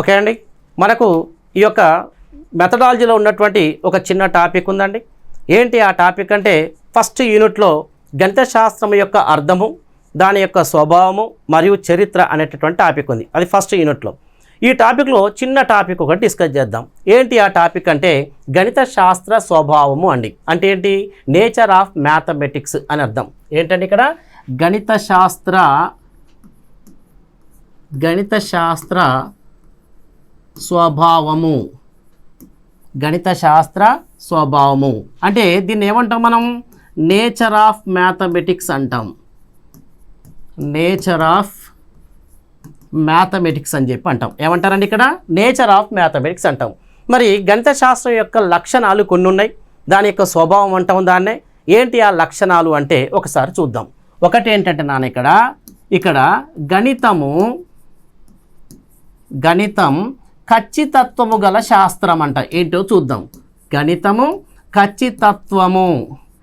Okay అండి. మనకు ఈ యొక్క మెథడాలజీలో ఉన్నటువంటి ఒక చిన్న టాపిక్ ఉందండి. ఏంటి ఆ టాపిక్ అంటే ఫస్ట్ యూనిట్లో గణిత శాస్త్రం యొక్క అర్థము దాని యొక్క స్వభావము మరియు చరిత్ర అనేటటువంటి టాపిక్ ఉంది. అది ఫస్ట్ యూనిట్లో ఈ టాపిక్లో చిన్న టాపిక్ ఒకటి డిస్కస్ చేద్దాం. ఏంటి ఆ టాపిక్ అంటే గణిత శాస్త్ర స్వభావము అండి. అంటే ఏంటి? నేచర్ ఆఫ్ మ్యాథమెటిక్స్ అని అర్థం. ఏంటండి ఇక్కడ? గణిత శాస్త్ర గణిత శాస్త్ర స్వభావము. గణిత శాస్త్ర స్వభావము. అంటే దీన్ని ఏమంటాం మనం? నేచర్ ఆఫ్ మ్యాథమెటిక్స్ అంటాం. నేచర్ ఆఫ్ మ్యాథమెటిక్స్ అని చెప్పి అంటాం. ఏమంటారండి ఇక్కడ? నేచర్ ఆఫ్ మ్యాథమెటిక్స్ అంటాం. మరి గణిత శాస్త్రం యొక్క లక్షణాలు కొన్ని ఉన్నాయి దాని యొక్క స్వభావం అంటాం దాన్నే. ఏంటి ఆ లక్షణాలు అంటే ఒకసారి చూద్దాం. ఒకటి ఏంటంటే నాన్న ఇక్కడ ఇక్కడ గణితము గణితం ఖచ్చితత్వము గల శాస్త్రం అంట ఏంటో చూద్దాం. గణితము ఖచ్చితత్వము.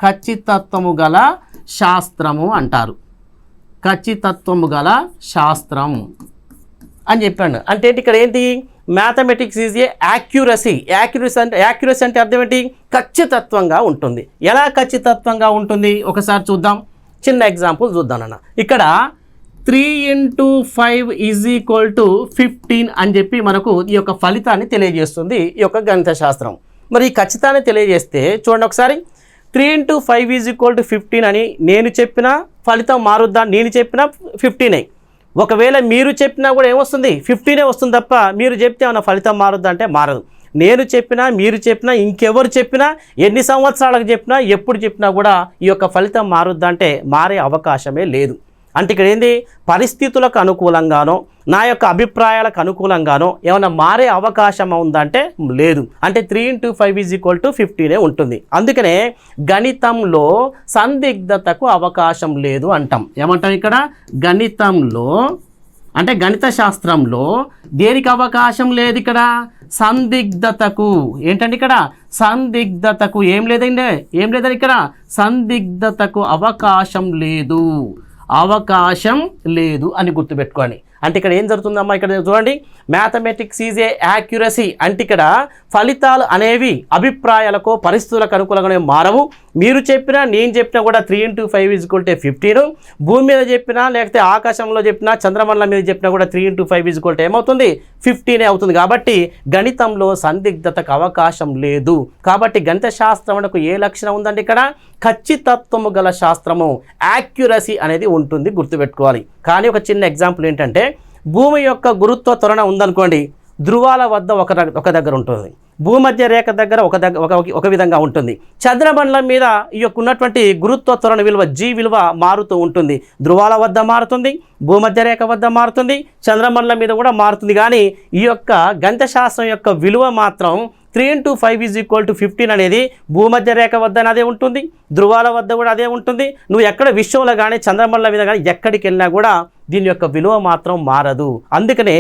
ఖచ్చితత్వము గల శాస్త్రము అంటారు. ఖచ్చితత్వము గల శాస్త్రం అని చెప్పాడు అంటే ఏంటి ఇక్కడ ఏంటి? Mathematics is a accuracy accuracy అంటే యాక్యురసీ అంటే అర్థం ఏంటి? ఖచ్చితత్వంగా ఉంటుంది. ఎలా ఖచ్చితత్వంగా ఉంటుంది? ఒకసారి చూద్దాం. చిన్న ఎగ్జాంపుల్ చూద్దాం అన్న ఇక్కడ three into five is equal to fifteen అని చెప్పి మనకు ఈ యొక్క ఫలితాన్ని తెలియజేస్తుంది ఈ యొక్క గణిత శాస్త్రం మరి ఈ ఖచ్చితాన్ని తెలియజేస్తే చూడండి ఒకసారి. Three into five is equal to fifteen అని నేను చెప్పిన ఫలితం మారుద్దా నేను చెప్పిన ఫిఫ్టీనే ఒకవేళ మీరు చెప్పినా కూడా ఏమొస్తుంది? ఫిఫ్టీనే వస్తుంది తప్ప మీరు చెప్తే ఏమైనా ఫలితం మారుద్దా అంటే మారదు. నేను చెప్పినా మీరు చెప్పినా ఇంకెవరు చెప్పినా ఎన్ని సంవత్సరాలకు చెప్పినా ఎప్పుడు చెప్పినా కూడా ఈ యొక్క ఫలితం మారుద్దా అంటే మారే అవకాశమే లేదు. అంటే ఇక్కడ ఏంది? పరిస్థితులకు అనుకూలంగానో నా యొక్క అభిప్రాయాలకు అనుకూలంగానో ఏమైనా మారే అవకాశం ఉందంటే లేదు. అంటే three into five is equal to ఫిఫ్టీనే ఉంటుంది. అందుకనే గణితంలో సందిగ్ధతకు అవకాశం లేదు అంటాం. ఏమంటాం ఇక్కడ? గణితంలో అంటే గణిత శాస్త్రంలో దేనికి అవకాశం లేదు ఇక్కడ? సందిగ్ధతకు. ఏంటంటే ఇక్కడ? సందిగ్ధతకు. ఏం లేదండి? ఏం లేదండి ఇక్కడ? సందిగ్ధతకు అవకాశం లేదు. అవకాశం లేదు అని గుర్తుపెట్టుకోండి. అంటే ఇక్కడ ఏం జరుగుతుందమ్మా? ఇక్కడ చూడండి. మ్యాథమెటిక్స్ ఈజ్ ఏ యాక్యురసీ అంటే ఇక్కడ ఫలితాలు అనేవి అభిప్రాయాలకు పరిస్థితులకు అనుకూలంగానే మారవు. మీరు చెప్పినా నేను చెప్పినా కూడా three into five is equal to fifteen భూమి మీద చెప్పినా లేకపోతే ఆకాశంలో చెప్పినా చంద్రమండలం మీద చెప్పినా కూడా three into five is equal to ఏమవుతుంది? ఫిఫ్టీనే అవుతుంది. కాబట్టి గణితంలో సందిగ్ధతకు అవకాశం లేదు. కాబట్టి గణిత శాస్త్రమునకు ఏ లక్షణం ఉందండి ఇక్కడ? ఖచ్చితత్వము గల శాస్త్రము. యాక్యురసీ అనేది ఉంటుంది. గుర్తుపెట్టుకోవాలి. కానీ ఒక చిన్న ఎగ్జాంపుల్ ఏంటంటే భూమి యొక్క గురుత్వ త్వరణ ఉందనుకోండి ధృవాల వద్ద ఒక ఒక దగ్గర ఉంటుంది. భూమధ్య రేఖ దగ్గర ఒక దగ్గర ఒక ఒక విధంగా ఉంటుంది. చంద్రమండలం మీద ఈ యొక్క ఉన్నటువంటి గురుత్వ త్వరణ విలువ జీ విలువ మారుతూ ఉంటుంది. ధృవాల వద్ద మారుతుంది భూమధ్య రేఖ వద్ద మారుతుంది చంద్రమండలం మీద కూడా మారుతుంది. కానీ ఈ యొక్క గణిత శాస్త్రం యొక్క విలువ మాత్రం three into five is equal to fifteen అనేది భూమధ్య రేఖ వద్ద అదే ఉంటుంది ధృవాల వద్ద కూడా అదే ఉంటుంది. నువ్వు ఎక్కడ విశ్వంలో కానీ చంద్రమండలం మీద కానీ ఎక్కడికి వెళ్ళినా కూడా దీని యొక్క విలువ మాత్రం మారదు. అందుకనే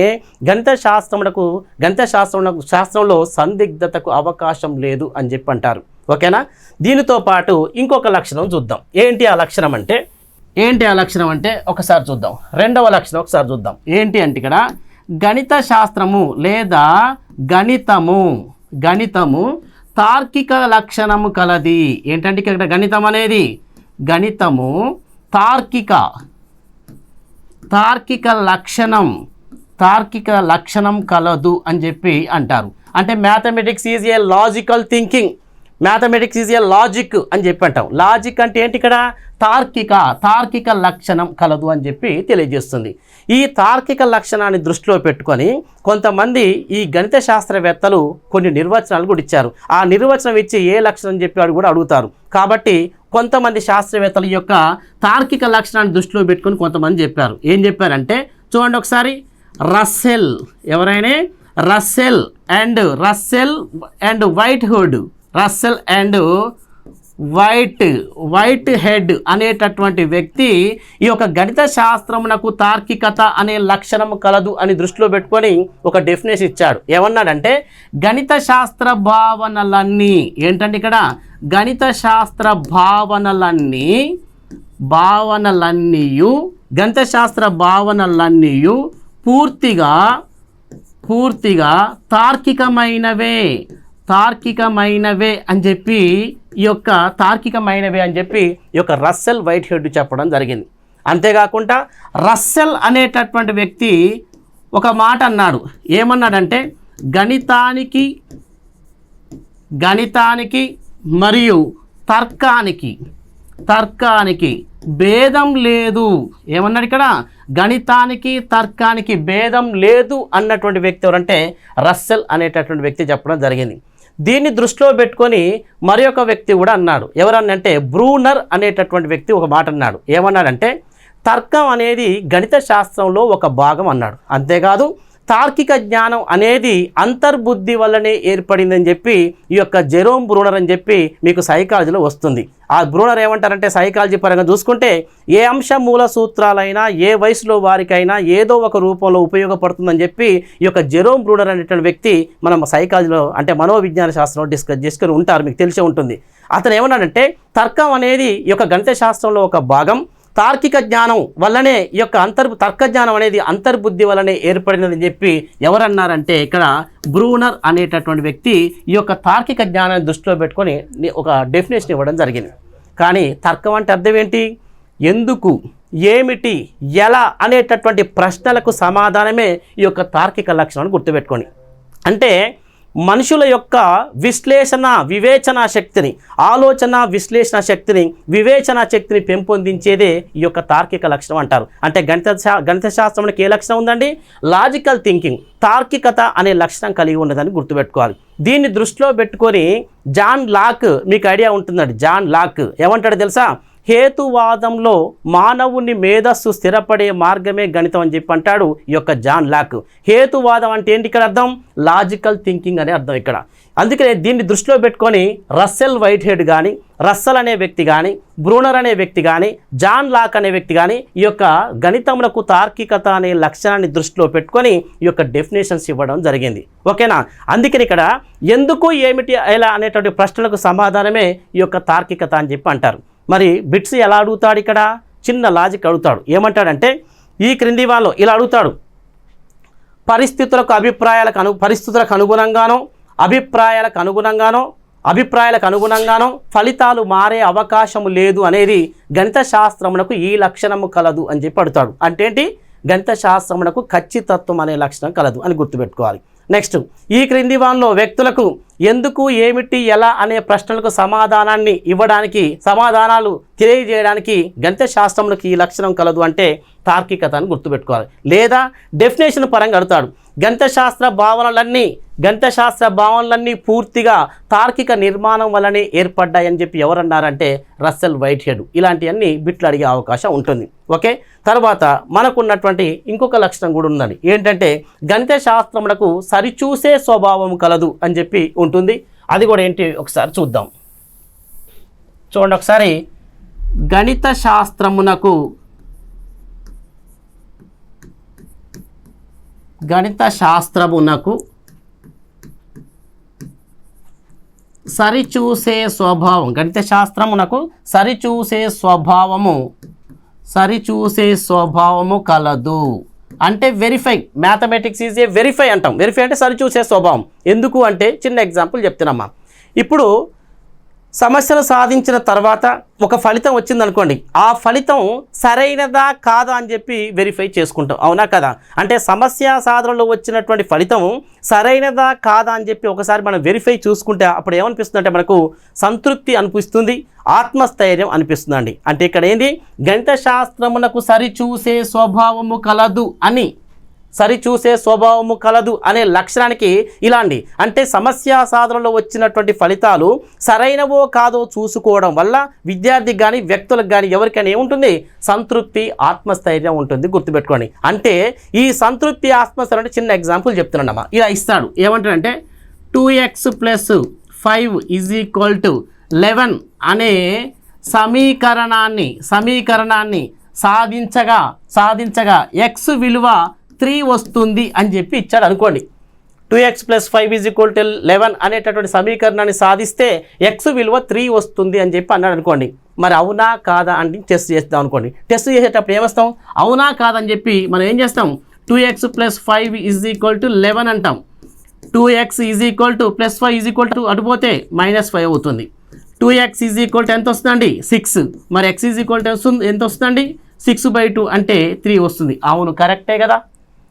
గణిత శాస్త్రములకు గణిత శాస్త్రం శాస్త్రంలో సందిగ్ధతకు అవకాశం లేదు అని చెప్పి అంటారు ఓకేనా? దీనితో పాటు ఇంకొక లక్షణం చూద్దాం. ఏంటి ఆ లక్షణం అంటే? ఏంటి ఆ లక్షణం అంటే? ఒకసారి చూద్దాం. రెండవ లక్షణం ఒకసారి చూద్దాం. ఏంటి అంటే ఇక్కడ గణిత శాస్త్రము లేదా గణితము గణితము తార్కిక లక్షణము కలది. ఏంటంటే ఇక్కడ గణితం అనేది? గణితము తార్కిక తార్కిక లక్షణం తార్కిక లక్షణం కలదు అని చెప్పి అంటారు. అంటే mathematics is a logical thinking mathematics is a logic అని చెప్పి అంటాం. లాజిక్ అంటే ఏంటి ఇక్కడ? తార్కిక తార్కిక లక్షణం కలదు అని చెప్పి తెలియజేస్తుంది. ఈ తార్కిక లక్షణాన్ని దృష్టిలో పెట్టుకొని కొంతమంది ఈ గణిత శాస్త్రవేత్తలు కొన్ని నిర్వచనాలు కూడా ఇచ్చారు. ఆ నిర్వచనం ఇచ్చి ఏ లక్షణం చెప్పి వాడు కూడా అడుగుతారు. కాబట్టి కొంతమంది శాస్త్రవేత్తల యొక్క తార్కిక లక్షణాన్ని దృష్టిలో పెట్టుకొని కొంతమంది చెప్పారు. ఏం చెప్పారంటే చూడండి ఒకసారి. రస్సెల్. ఎవరైనా? Russell and Russell and Whitehead. Russell and white Whitehead అనేటటువంటి వ్యక్తి ఈ యొక్క గణిత శాస్త్రమునకు తార్కికత అనే లక్షణం కలదు అని దృష్టిలో పెట్టుకొని ఒక డెఫినేషన్ ఇచ్చాడు. ఏమన్నాడంటే గణిత శాస్త్ర భావనలన్నీ ఏంటంటే ఇక్కడ? గణిత శాస్త్ర భావనలన్నీ భావనలన్నీయు గణిత శాస్త్ర భావనలన్నీయు పూర్తిగా పూర్తిగా తార్కికమైనవే. తార్కికమైనవే అని చెప్పి ఈ యొక్క తార్కికమైనవే అని చెప్పి ఈ యొక్క రస్సెల్ వైట్ హెడ్ చెప్పడం జరిగింది. అంతేకాకుండా రస్సెల్ అనేటటువంటి వ్యక్తి ఒక మాట అన్నాడు. ఏమన్నాడంటే గణితానికి గణితానికి మరియు తర్కానికి తర్కానికి భేదం లేదు. ఏమన్నాడు ఇక్కడ? గణితానికి తర్కానికి భేదం లేదు అన్నటువంటి వ్యక్తి ఎవరంటే రస్సెల్ అనేటటువంటి వ్యక్తి చెప్పడం జరిగింది. దీన్ని దృష్టిలో పెట్టుకొని మరి ఒక వ్యక్తి కూడా అన్నాడు. ఎవరన్నంటే బ్రూనర్ అనేటటువంటి వ్యక్తి ఒక మాట అన్నాడు. ఏమన్నాడంటే తర్కం అనేది గణిత శాస్త్రంలో ఒక భాగం అన్నాడు. అంతేకాదు తార్కిక జ్ఞానం అనేది అంతర్బుద్ధి వల్లనే ఏర్పడిందని చెప్పి ఈ యొక్క జెరోమ్ బ్రూనర్ అని చెప్పి మీకు సైకాలజీలో వస్తుంది. ఆ బ్రూనర్ ఏమంటారంటే సైకాలజీ పరంగా చూసుకుంటే ఏ అంశ మూల సూత్రాలైనా ఏ వయసులో వారికైనా ఏదో ఒక రూపంలో ఉపయోగపడుతుందని చెప్పి ఈ యొక్క జెరోమ్ బ్రూనర్ అనేటువంటి వ్యక్తి మనం సైకాలజీలో అంటే మనోవిజ్ఞాన శాస్త్రంలో డిస్కస్ చేసుకుని ఉంటారు. మీకు తెలిసే ఉంటుంది. అతను ఏమన్నాడంటే తర్కం అనేది ఈ యొక్క గణిత శాస్త్రంలో ఒక భాగం. తార్కిక జ్ఞానం వల్లనే ఈ యొక్క అంతర్ తర్క జ్ఞానం అనేది అంతర్బుద్ధి వల్లనే ఏర్పడినదని చెప్పి ఎవరన్నారంటే ఇక్కడ బ్రూనర్ అనేటటువంటి వ్యక్తి ఈ యొక్క తార్కిక జ్ఞానాన్ని దృష్టిలో పెట్టుకొని ఒక డెఫినేషన్ ఇవ్వడం జరిగింది. కానీ తర్కం అంటే అర్థం ఏంటి? ఎందుకు? ఏమిటి? ఎలా? అనేటటువంటి ప్రశ్నలకు సమాధానమే ఈ యొక్క తార్కిక లక్షణాన్ని గుర్తుపెట్టుకొని. అంటే మనుషుల యొక్క విశ్లేషణ వివేచన శక్తిని ఆలోచన విశ్లేషణ శక్తిని వివేచన శక్తిని పెంపొందించేదే ఈ యొక్క తార్కిక లక్షణం అంటారు. అంటే గణిత శా గణిత శాస్త్రంలోకి ఏ లక్షణం ఉందండి? లాజికల్ థింకింగ్ తార్కికత అనే లక్షణం కలిగి ఉన్నదని గుర్తుపెట్టుకోవాలి. దీన్ని దృష్టిలో పెట్టుకొని జాన్ లాక్ మీకు ఐడియా ఉంటుందండి. John Locke. ఏమంటాడు తెలుసా? హేతువాదంలో మానవుని మేధస్సు స్థిరపడే మార్గమే గణితం అని చెప్పి అంటాడు ఈ యొక్క జాన్ లాక్. హేతువాదం అంటే ఏంటి ఇక్కడ అర్థం? లాజికల్ థింకింగ్ అనే అర్థం ఇక్కడ. అందుకనే దీన్ని దృష్టిలో పెట్టుకొని రస్సెల్ వైట్ హెడ్ కానీ రస్సెల్ అనే వ్యక్తి కానీ బ్రూనర్ అనే వ్యక్తి కానీ జాన్ లాక్ అనే వ్యక్తి కానీ ఈ యొక్క గణితములకు తార్కికత అనే లక్షణాన్ని దృష్టిలో పెట్టుకొని ఈ యొక్క డెఫినేషన్స్ ఇవ్వడం జరిగింది. ఓకేనా? అందుకని ఇక్కడ ఎందుకు ఏమిటి ఎలా అనేటువంటి ప్రశ్నలకు సమాధానమే ఈ యొక్క తార్కికత అని చెప్పి అంటారు. మరి బిట్స్ ఎలా అడుగుతాడు ఇక్కడ? చిన్న లాజిక్ అడుగుతాడు. ఏమంటాడంటే ఈ క్రింది వాళ్ళు ఇలా అడుగుతాడు. పరిస్థితులకు అభిప్రాయాలకు అను పరిస్థితులకు అనుగుణంగానో అభిప్రాయాలకు అనుగుణంగానో అభిప్రాయాలకు అనుగుణంగానో ఫలితాలు మారే అవకాశము లేదు అనేది గణిత శాస్త్రమునకు ఈ లక్షణము కలదు అని చెప్పి అడుగుతాడు. అంటే ఏంటి గణిత శాస్త్రమునకు ఖచ్చితత్వం అనే లక్షణం కలదు అని గుర్తుపెట్టుకోవాలి. నెక్స్ట్ ఈ క్రింది వాన్లో వ్యక్తులకు ఎందుకు ఏమిటి ఎలా అనే ప్రశ్నలకు సమాధానాన్ని ఇవ్వడానికి సమాధానాలు తెలియజేయడానికి గణిత శాస్త్రములకు ఈ లక్షణం కలదు అంటే తార్కికత అని గుర్తుపెట్టుకోవాలి. లేదా డెఫినేషన్ పరంగా అడుగుతాడు. గణిత శాస్త్ర భావనలన్నీ గణిత శాస్త్ర భావనలన్నీ పూర్తిగా తార్కిక నిర్మాణం వల్లనే ఏర్పడ్డాయని చెప్పి ఎవరన్నారంటే రస్సెల్ వైట్ హెడ్ ఇలాంటివన్నీ బిట్లు అడిగే అవకాశం ఉంటుంది. ఓకే? తర్వాత మనకున్నటువంటి ఇంకొక లక్షణం కూడా ఉందండి. ఏంటంటే గణిత శాస్త్రములకు సరిచూసే స్వభావం కలదు అని చెప్పి ఉంటుంది. అది కూడా ఏంటి? ఒకసారి చూద్దాం. చూడండి ఒకసారి. గణిత శాస్త్రమునకు గణిత శాస్త్రమునకు సరిచూసే స్వభావం గణిత శాస్త్రమునకు సరిచూసే స్వభావము సరిచూసే స్వభావము కలదు. అంటే verify mathematics is a verify అంటాం. వెరిఫై అంటే సరిచూసే స్వభావం. ఎందుకు అంటే చిన్న ఎగ్జాంపుల్ చెప్తున్నామా. ఇప్పుడు సమస్యను సాధించిన తర్వాత ఒక ఫలితం వచ్చిందనుకోండి ఆ ఫలితం సరైనదా కాదా అని చెప్పి వెరిఫై చేసుకుంటాం. అవునా కదా? అంటే సమస్య సాధనలో వచ్చినటువంటి ఫలితం సరైనదా కాదా అని చెప్పి ఒకసారి మనం వెరిఫై చూసుకుంటే అప్పుడు ఏమనిపిస్తుంది అంటే మనకు సంతృప్తి అనిపిస్తుంది ఆత్మస్థైర్యం అనిపిస్తుందండి. అంటే ఇక్కడ ఏంది? గణిత శాస్త్రమునకు సరిచూసే స్వభావము కలదు అని సరిచూసే స్వభావము కలదు అనే లక్షణానికి ఇలాంటి అంటే సమస్య సాధనలో వచ్చినటువంటి ఫలితాలు సరైనవో కాదో చూసుకోవడం వల్ల విద్యార్థికి కానీ వ్యక్తులకు కానీ ఎవరికైనా ఏముంటుంది? సంతృప్తి ఆత్మస్థైర్యం ఉంటుంది. గుర్తుపెట్టుకోండి. అంటే ఈ సంతృప్తి ఆత్మస్థైర్యం అంటే చిన్న ఎగ్జాంపుల్ చెప్తున్నానమ్మా ఇలా ఇస్తాడు. ఏమంటాడంటే two x plus five is equal to eleven అనే సమీకరణాన్ని సమీకరణాన్ని సాధించగా సాధించగా ఎక్స్ విలువ త్రీ వస్తుంది అని చెప్పి ఇచ్చాడు అనుకోండి. Two x plus five is equal to eleven అనేటటువంటి సమీకరణాన్ని సాధిస్తే ఎక్స్ విలువ త్రీ వస్తుంది అని చెప్పి అన్నాడు అనుకోండి. మరి అవునా కాదా అని టెస్ట్ చేస్తాం అనుకోండి. టెస్ట్ చేసేటప్పుడు ఏమేస్తాం అవునా కాదని చెప్పి మనం ఏం చేస్తాం? Two x plus five is equal to eleven అంటాం. Two x is equal to plus five is equal to అటుపోతే minus five అవుతుంది. Two x is equal to ఎంత వస్తుందండి? సిక్స్ మరి ఎక్స్ ఈజ్ ఈక్వల్ టు వస్తుంది ఎంత వస్తుందండి సిక్స్ బై టూ అంటే three వస్తుంది. అవును కరెక్టే కదా?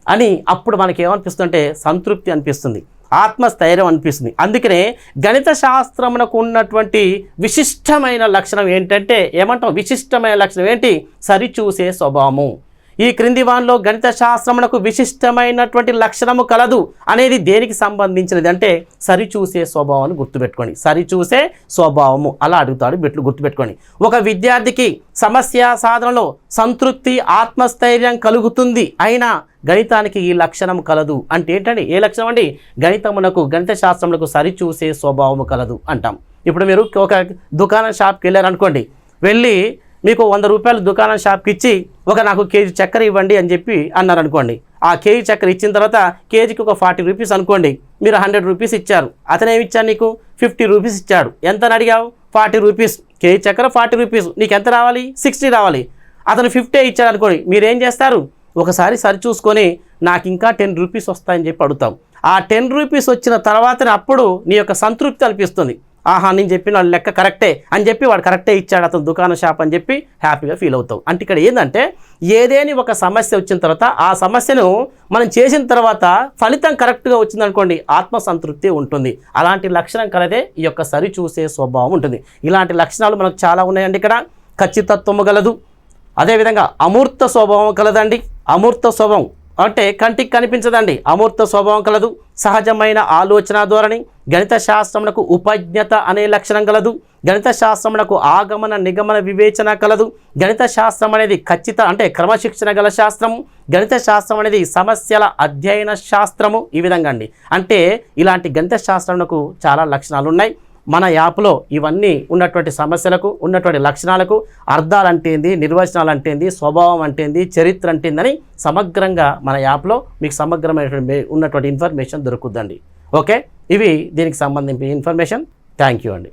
అని అప్పుడు మనకి ఏమనిపిస్తుందంటే సంతృప్తి అనిపిస్తుంది. ఆత్మస్థైర్యం అనిపిస్తుంది. అందుకనే గణిత శాస్త్రమునకు ఉన్నటువంటి విశిష్టమైన లక్షణం ఏంటంటే ఏమంటాం? విశిష్టమైన లక్షణం ఏంటి? సరిచూసే స్వభావము. ఈ క్రింది వాన్లో గణిత శాస్త్రమునకు విశిష్టమైనటువంటి లక్షణము కలదు అనేది దేనికి సంబంధించినది అంటే సరిచూసే స్వభావాన్ని గుర్తుపెట్టుకోండి. సరిచూసే స్వభావము. అలా అడుగుతాడు బిట్లు గుర్తుపెట్టుకోండి. ఒక విద్యార్థికి సమస్య సాధనలో సంతృప్తి ఆత్మస్థైర్యం కలుగుతుంది అయినా గణితానికి ఈ లక్షణం కలదు అంటే ఏంటండి? ఏ లక్షణం అండి? గణితమునకు గణిత శాస్త్రములకు సరిచూసే స్వభావము కలదు అంటాం. ఇప్పుడు మీరు ఒక దుకాణం షాప్కి వెళ్ళారనుకోండి. వెళ్ళి మీకు వంద రూపాయలు దుకాణం షాప్కి ఇచ్చి ఒక నాకు కేజీ చక్కెర ఇవ్వండి అని చెప్పి అన్నారు అనుకోండి. ఆ కేజీ చక్కెర ఇచ్చిన తర్వాత కేజీకి ఒక ఫార్టీ రూపీస్ అనుకోండి. మీరు హండ్రెడ్ రూపీస్ ఇచ్చారు. అతను ఇచ్చాడు నీకు? ఫిఫ్టీ రూపీస్ ఇచ్చాడు. ఎంత అడిగావు? Forty rupees. కేజీ చక్కెర ఫార్టీ రూపీస్. నీకు ఎంత రావాలి? సిక్స్టీ రావాలి. అతను ఫిఫ్టీ ఇచ్చాడు అనుకోండి. మీరేం చేస్తారు? ఒకసారి సరి చూసుకొని నాకు ఇంకా టెన్ రూపీస్ వస్తాయని చెప్పి అడుగుతాం. ఆ టెన్ రూపీస్ వచ్చిన తర్వాతనే అప్పుడు నీ యొక్క సంతృప్తి అనిపిస్తుంది. ఆహా నేను చెప్పిన లెక్క కరెక్టే అని చెప్పి వాడు కరెక్టే ఇచ్చాడు అతను దుకాణ షాప్ అని చెప్పి హ్యాపీగా ఫీల్ అవుతావు. అంటే ఇక్కడ ఏంటంటే ఏదేని ఒక సమస్య వచ్చిన తర్వాత ఆ సమస్యను మనం చేసిన తర్వాత ఫలితం కరెక్ట్గా వచ్చిందనుకోండి ఆత్మ సంతృప్తి ఉంటుంది. అలాంటి లక్షణం కలదే ఈ యొక్క సరి చూసే స్వభావం ఉంటుంది. ఇలాంటి లక్షణాలు మనకు చాలా ఉన్నాయండి ఇక్కడ. ఖచ్చితత్వము గలదు. అదేవిధంగా అమూర్త స్వభావం కలదండి. అమూర్త స్వభావం అంటే కంటికి కనిపించదండి. అమూర్త స్వభావం కలదు. సహజమైన ఆలోచన ధోరణి గణిత శాస్త్రమునకు ఉపజ్ఞత అనే లక్షణం కలదు. గణిత శాస్త్రమునకు ఆగమన నిగమన వివేచన కలదు. గణిత శాస్త్రం అనేది ఖచ్చిత అంటే క్రమశిక్షణ గల శాస్త్రము. గణిత శాస్త్రం అనేది సమస్యల అధ్యయన శాస్త్రము ఈ విధంగా అండి. అంటే ఇలాంటి గణిత శాస్త్రమునకు చాలా లక్షణాలు ఉన్నాయి మన యాప్లో ఇవన్నీ ఉన్నటువంటి సమస్యలకు ఉన్నటువంటి లక్షణాలకు అర్థాలు అంటేంది నిర్వచనాలు అంటేంది స్వభావం అంటేంది చరిత్ర అంటేందని సమగ్రంగా మన యాప్లో మీకు సమగ్రమైనటువంటి ఉన్నటువంటి ఇన్ఫర్మేషన్ దొరుకుద్దండి. ఓకే? ఇవి దీనికి సంబంధించిన ఇన్ఫర్మేషన్. థ్యాంక్ యూ అండి.